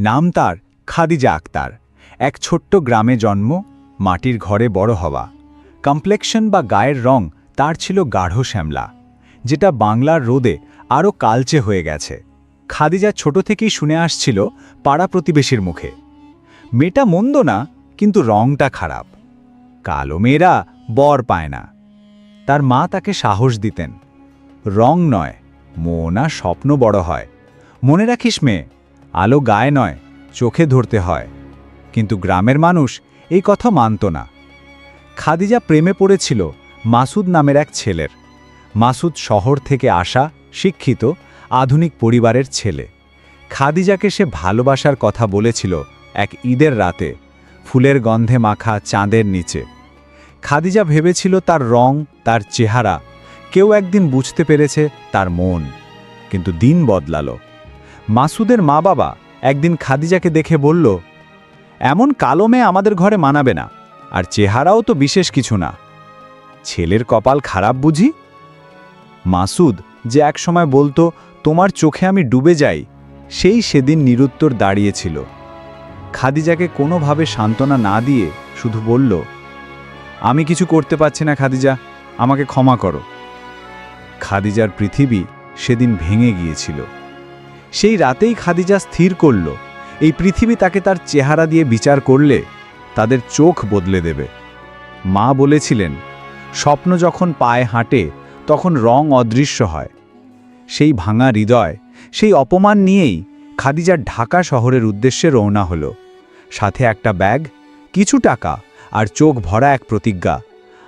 নাম তার খাদিজা আক্তার। এক ছোট্ট গ্রামে জন্ম, মাটির ঘরে বড় হওয়া। কমপ্লেকশন বা গায়ের রং তার ছিল গাঢ় শ্যামলা, যেটা বাংলার রোদে আরও কালচে হয়ে গেছে। খাদিজা ছোট থেকেই শুনে আসছিল পাড়া প্রতিবেশীর মুখে। মেয়েটা মন্দ না, কিন্তু রংটা খারাপ। কালো মেয়েরা বর পায় না। তার মা তাকে সাহস দিতেন। রং নয়, মন স্বপ্ন বড় হয়। মনে রাখিস মেয়ে আলো গায়ে নয়, চোখে ধরতে হয়। কিন্তু গ্রামের মানুষ এই কথা মানত না। খাদিজা প্রেমে পড়েছিল মাসুদ নামের এক ছেলের। মাসুদ শহর থেকে আসা, শিক্ষিত, আধুনিক পরিবারের ছেলে। খাদিজাকে সে ভালোবাসার কথা বলেছিল এক ঈদের রাতে, ফুলের গন্ধে মাখা চাঁদের নিচে। খাদিজা ভেবেছিল তার রং, তার চেহারা কেউ একদিন বুঝতে পেরেছে তার মন, কিন্তু দিন বদলালো। মাসুদের মা বাবা একদিন খাদিজাকে দেখে বলল, এমন কালো মেয়ে আমাদের ঘরে মানাবে না, আর চেহারাও তো বিশেষ কিছু না। ছেলের কপাল খারাপ বুঝি? মাসুদ যে একসময় বলতো, তোমার চোখে আমি ডুবে যাই, সেই সেদিন নিরুত্তর দাঁড়িয়েছিল। খাদিজাকে কোনোভাবে সান্ত্বনা না দিয়ে শুধু বলল, আমি কিছু করতে পারছি না খাদিজা, আমাকে ক্ষমা করো। খাদিজার পৃথিবী সেদিন ভেঙে গিয়েছিল। সেই রাতেই খাদিজা স্থির করল। এই পৃথিবী তাকে তার চেহারা দিয়ে বিচার করলে তাদের চোখ বদলে দেবে। মা বলেছিলেন, স্বপ্ন যখন পায়ে হাঁটে, তখন রং অদৃশ্য হয়। সেই ভাঙা হৃদয়, সেই অপমান নিয়েই খাদিজার ঢাকা শহরের উদ্দেশ্যে রওনা হলো। সাথে একটা ব্যাগ, কিছু টাকা আর চোখ ভরা এক প্রতিজ্ঞা।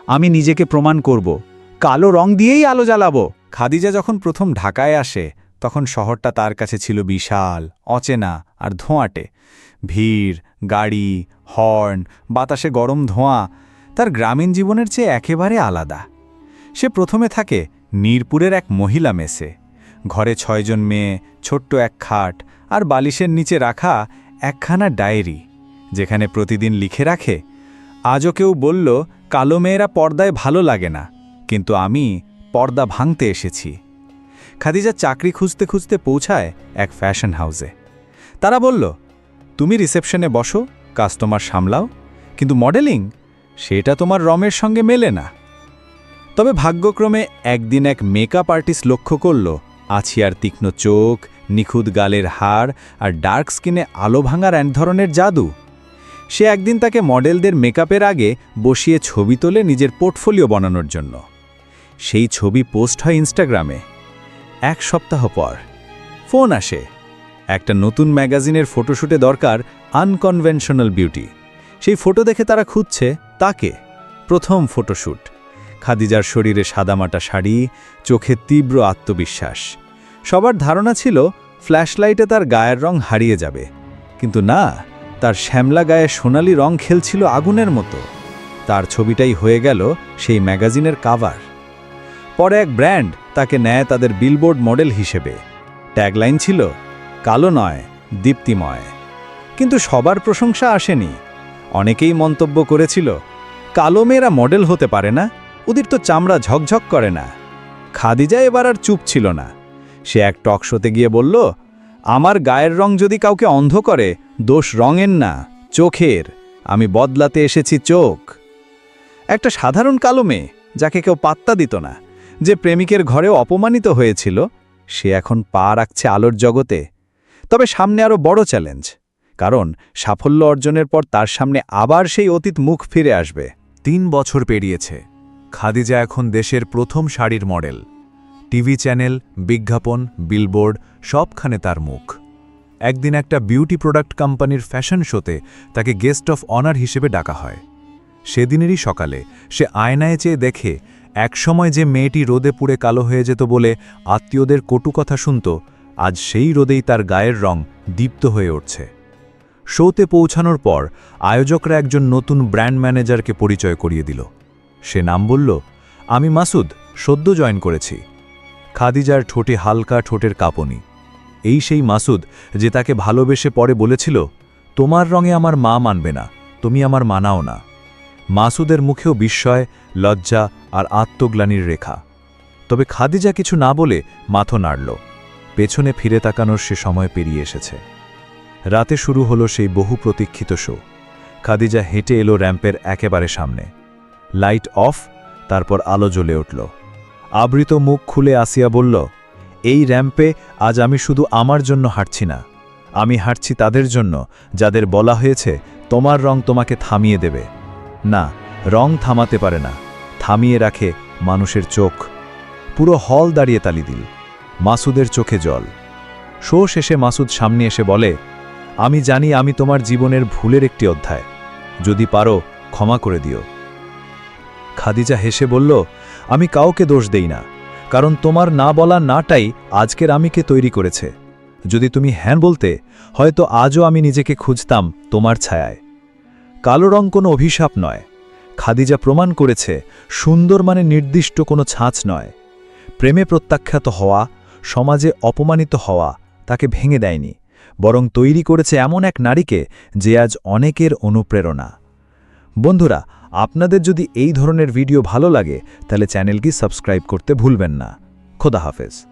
আমি নিজেকে প্রমাণ করব, কালো রং দিয়েই আলো জ্বালাবো। খাদিজা যখন প্রথম ঢাকায় আসে তখন শহরটা তার কাছে ছিল বিশাল, অচেনা আর ধোঁয়াটে। ভিড়, গাড়ি, হর্ন, বাতাসে গরম ধোঁয়া, তার গ্রামীণ জীবনের চেয়ে একেবারে আলাদা। সে প্রথমে থাকে নীরপুরের এক মহিলা মেসে। ঘরে ছয়জন মেয়ে, ছোট্ট এক খাট আর বালিশের নিচে রাখা একখানা ডায়েরি, যেখানে প্রতিদিন লিখে রাখে, আজও কেউ বলল কালো মেয়েরা পর্দায় ভালো লাগে না, কিন্তু আমি পর্দা ভাঙতে এসেছি। খাদিজা চাকরি খুঁজতে খুঁজতে পৌঁছায় এক ফ্যাশন হাউসে। তারা বলল, তুমি রিসেপশনে বসো, কাস্টমার সামলাও, কিন্তু মডেলিং, সেটা তোমার রমের সঙ্গে মেলে না। তবে ভাগ্যক্রমে একদিন এক মেকআপ আর্টিস্ট লক্ষ্য করল, আছিয়ার তীক্ষ্ণ চোখ, নিখুঁত গালের হাড় আর ডার্ক স্কিনে আলো ভাঙার এক ধরনের জাদু। সে একদিন তাকে মডেলদের মেকআপের আগে বসিয়ে ছবি তোলে নিজের পোর্টফোলিও বানানোর জন্য। সেই ছবি পোস্ট হয় ইনস্টাগ্রামে। এক সপ্তাহ পর। ফোন আসে। একটা নতুন ম্যাগাজিনের ফটোশ্যুটে দরকার আনকনভেনশনাল বিউটি। সেই ফটো দেখে তারা খুঁজছে তাকে, প্রথম ফটোশ্যুট খাদিজার শরীরে সাদামাটা শাড়ি, চোখে তীব্র আত্মবিশ্বাস। সবার ধারণা ছিল, ফ্ল্যাশলাইটে তার গায়ের রং হারিয়ে যাবে। কিন্তু না, তার শ্যামলা গায়ে সোনালি রং খেলছিল আগুনের মতো। তার ছবিটাই হয়ে গেল সেই ম্যাগাজিনের কাভার। পরে এক ব্র্যান্ড তাকে নেয় তাদের বিলবোর্ড মডেল হিসেবে। ট্যাগলাইন ছিল, কালো নয়, দীপ্তিময়। কিন্তু সবার প্রশংসা আসেনি। অনেকেই মন্তব্য করেছিল, কালো মেয়েরা মডেল হতে পারে না, ওদের তো চামড়া ঝকঝক করে না। খাদিজা এবার আর চুপ ছিল না। সে এক টক শোতে গিয়ে বলল, আমার গায়ের রং যদি কাউকে অন্ধ করে, দোষ রঙের না, চোখের। আমি বদলাতে এসেছি চোখ। একটা সাধারণ কালো মেয়ে, যাকে কেউ পাত্তা দিত না যে প্রেমিকের ঘরেও অপমানিত হয়েছিল, সে এখন পা রাখছে আলোর জগতে। তবে সামনে আরও বড় চ্যালেঞ্জ, কারণ সাফল্য অর্জনের পর তার সামনে আবার সেই অতীত মুখ ফিরে আসবে। তিন বছর পেরিয়েছে, খাদিজা এখন দেশের প্রথম শাড়ির মডেল। টিভি চ্যানেল, বিজ্ঞাপন, বিলবোর্ড, সবখানে তার মুখ। একদিন একটা বিউটি প্রোডাক্ট কোম্পানির ফ্যাশন শোতে তাকে গেস্ট অফ অনার হিসেবে ডাকা হয়। সেদিনেরই সকালে সে আয়নায় চেয়ে দেখে একসময় যে মেয়েটি রোদে পুড়ে কালো হয়ে যেত বলে আত্মীয়দের কটু কথা শুনত, আজ সেই রোদেই তার গায়ের রং দীপ্ত হয়ে উঠছে। শোতে পৌঁছানোর পর আয়োজকরা একজন নতুন ব্র্যান্ড ম্যানেজারকে পরিচয় করিয়ে দিল। সে নাম বলল, আমি মাসুদ, সদ্য জয়েন করেছি। খাদিজার ঠোঁটে হালকা ঠোঁটের কাঁপনি। এই সেই মাসুদ যে তাকে ভালোবেসে পরে বলেছিল, তোমার রঙে আমার মা মানবে না, তুমি আমার মানাও না। মাসুদের মুখেও বিস্ময়, লজ্জা আর আত্মগ্লানির রেখা। তবে খাদিজা কিছু না বলে মাথো নাড়ল। পেছনে ফিরে তাকানোর সে সময় পেরিয়ে এসেছে। রাতে শুরু হলো সেই বহু প্রতীক্ষিত শো। খাদিজা হেঁটে এলো র্যাম্পের একেবারে সামনে। লাইট অফ, তারপর আলো জ্বলে উঠল। আবৃত মুখ খুলে আসিয়া বলল, এই র্যাম্পে আজ আমি শুধু আমার জন্য হাঁটছি না। আমি হাঁটছি তাদের জন্য, যাদের বলা হয়েছে, তোমার রং তোমাকে থামিয়ে দেবে। না, রং থামাতে পারে না, থামিয়ে রাখে মানুষের চোখ। পুরো হল দাঁড়িয়ে তালি দিল, মাসুদের চোখে জল। শো শেষে মাসুদ সামনে এসে বলে, আমি জানি আমি তোমার জীবনের ভুলের একটি অধ্যায়। যদি পারো, ক্ষমা করে দিও। খাদিজা হেসে বলল, আমি কাউকে দোষ দেই না, কারণ তোমার না বলা নাটাই আজকের আমিকে তৈরি করেছে। যদি তুমি হ্যাঁ বলতে, হয়তো আজও আমি নিজেকে খুঁজতাম তোমার ছায়ায়। কালো রং কোনো অভিশাপ নয়। খাদিজা প্রমাণ করেছে, সুন্দর মানে নির্দিষ্ট কোনো ছাঁচ নয়। প্রেমে প্রত্যাখ্যাত হওয়া, সমাজে অপমানিত হওয়া, তাকে ভেঙে দেয়নি, বরং তৈরি করেছে এমন এক নারীকে যে আজ অনেকের অনুপ্রেরণা। বন্ধুরা, আপনাদের যদি এই ধরনের ভিডিও ভালো লাগে, তাহলে চ্যানেলটি সাবস্ক্রাইব করতে ভুলবেন না। খোদা হাফেজ।